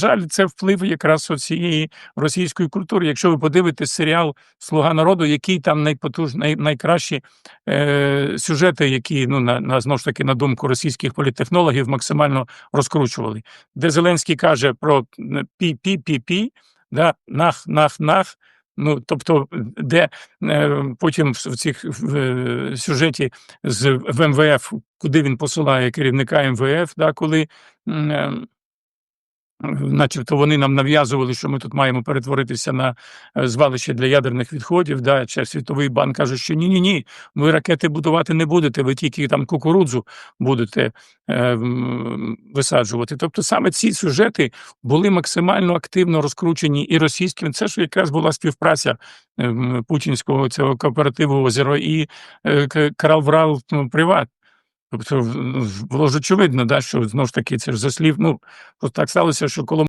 жаль, це вплив якраз цієї російської культури. Якщо ви подивитесь серіал Слуга народу, який там найпотуж, най, найкращі е, сюжети, які ну на, на знову ж таки на думку російських політтехнологів максимально розкручували, де Зеленський каже про пі-пі-пі-пі, да, нах, нах, нах. Ну, тобто, де е, потім в в цих в, е, сюжеті з в МВФ, куди він посилає керівника МВФ, да, коли начебто вони нам нав'язували, що ми тут маємо перетворитися на е, звалище для ядерних відходів. Да, чи Світовий банк каже, що ні, ні, ні, ви ракети будувати не будете, ви тільки там кукурудзу будете е, висаджувати. Тобто саме ці сюжети були максимально активно розкручені і російським. Це ж якраз була співпраця е, путінського цього кооперативу озеро і е, К- Караврал ну, Приват. Тобто було ж очевидно, да, що знову ж таки це ж за слів. Ну, просто так сталося, що коло